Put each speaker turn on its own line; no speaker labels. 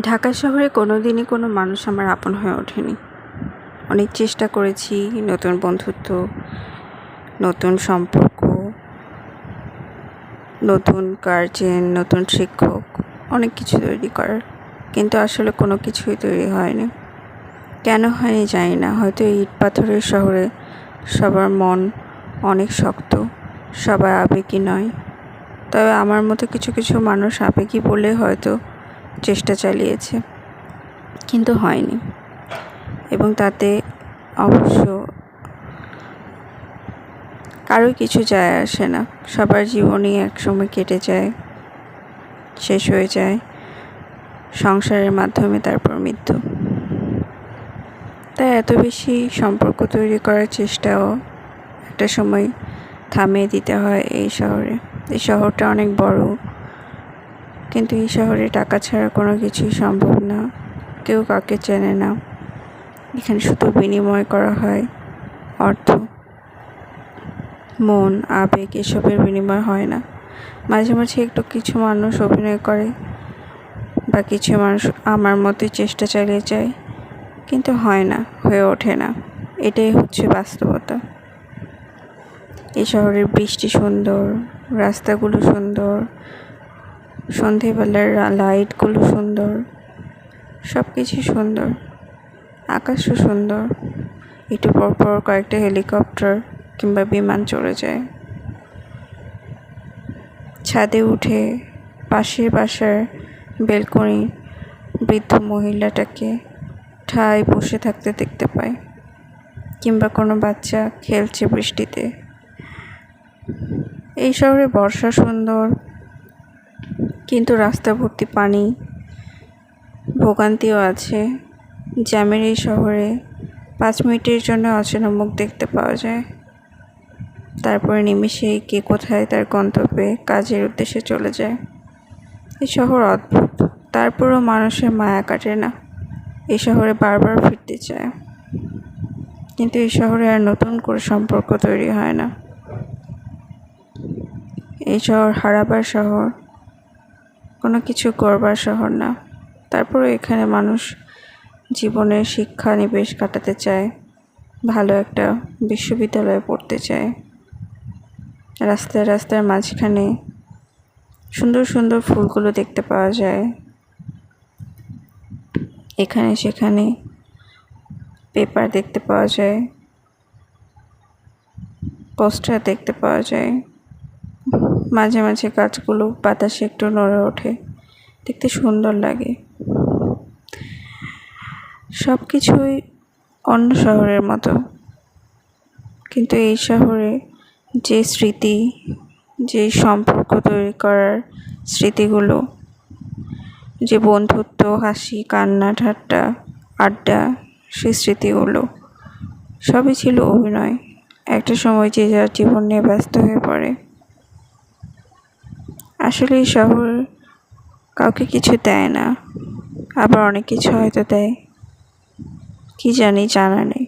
ঢাকা শহরে কোনো দিনই কোনো মানুষ আমার আপন হয়ে ওঠেনি। অনেক চেষ্টা করেছি, নতুন বন্ধুত্ব, নতুন সম্পর্ক, নতুন গার্জেন নতুন শিক্ষক, অনেক কিছু তৈরি করার। কিন্তু আসলে কোনো কিছুই তৈরি হয়নি। কেন হয়নি জানি না, হয়তো ইট পাথরের শহরে সবার মন অনেক শক্ত, সবাই আবেগী নয়। তবে আমার মতো কিছু কিছু মানুষ আবেগী বলে হয়তো চেষ্টা চালিয়েছে, কিন্তু হয়নি। এবং তাতে অবশ্য কারোই কিছু যায় আসে না। সবার জীবনই একসময় কেটে যায়, শেষ হয়ে যায়, সংসারের মাধ্যমে তারপর মৃত্যু। তাই এত বেশি সম্পর্ক তৈরি করার চেষ্টাও একটা সময় থামিয়ে দিতে হয় এই শহরে। এই শহরটা অনেক বড় কিন্তু এই শহরে টাকা ছাড়া কোনো কিছুই সম্ভব না। কেউ কাউকে চেনে না। এখানে শুধু বিনিময় করা হয়। অর্থ, মন, আবেগ এসবের বিনিময় হয় না। মাঝে মাঝে একটু কিছু মানুষ অভিনয় করে বা কিছু মানুষ আমার মতোই চেষ্টা চালিয়ে যায়। কিন্তু হয় না, হয়ে ওঠে না। এটাই হচ্ছে বাস্তবতা। এই শহরের বৃষ্টি সুন্দর, রাস্তাগুলো সুন্দর সন্ধেবেলার লাইটগুলো সুন্দর সব কিছু সুন্দর, আকাশও সুন্দর। একটু পরপর কয়েকটা হেলিকপ্টার কিংবা বিমান চলে যায়। ছাদে উঠে পাশের বাসার বেলকনি বৃদ্ধ মহিলাটাকে ঠায় বসে থাকতে দেখতে পাই কিংবা কোনো বাচ্চা খেলছে বৃষ্টিতে। এই শহরে বর্ষা সুন্দর কিন্তু রাস্তা ভর্তি পানি, ভোগান্তিও আছে। জ্যামের এই শহরে পাঁচ মিনিটের জন্য অচেনা মুখ দেখতে পাওয়া যায়। তারপরে নিমিষেই কে কোথায় তার গন্তব্যে কাজের উদ্দেশ্যে চলে যায়। এই শহর অদ্ভুত তারপরেও মানুষের মায়া কাটে না। এই শহরে বারবার ফিরতে চায়। কিন্তু এই শহরে আর নতুন করে সম্পর্ক তৈরি হয় না। এই শহর হারাবার শহর কোনো কিছু করবার শহর না। তারপরে এখানে মানুষ জীবনের শিক্ষা নিবেশ কাটাতে চায়, ভালো একটা বিশ্ববিদ্যালয়ে পড়তে চায়। রাস্তায় রাস্তার মাঝখানে সুন্দর সুন্দর ফুলগুলো দেখতে পাওয়া যায়। এখানে সেখানে পেপার দেখতে পাওয়া যায়, পোস্টার দেখতে পাওয়া যায়। মাঝে মাঝে গাছগুলো বাতাসে একটু নড়ে ওঠে। দেখতে সুন্দর লাগে। সব কিছুই অন্য শহরের মতো। কিন্তু এই শহরে যে স্মৃতি, যে সম্পর্ক তৈরি করার স্মৃতিগুলো, যে বন্ধুত্ব, হাসি, কান্না, ঠাট্টা, আড্ডা, সে স্মৃতিগুলো, সবই ছিল অভিনয়। একটা সময় যে যার জীবন নিয়ে ব্যস্ত হয়ে পড়ে। আসলে শহর কাউকে কিছু দেয় না। আবার অনেক কিছু হয়তো দেয়। কী জানি জানা নেই।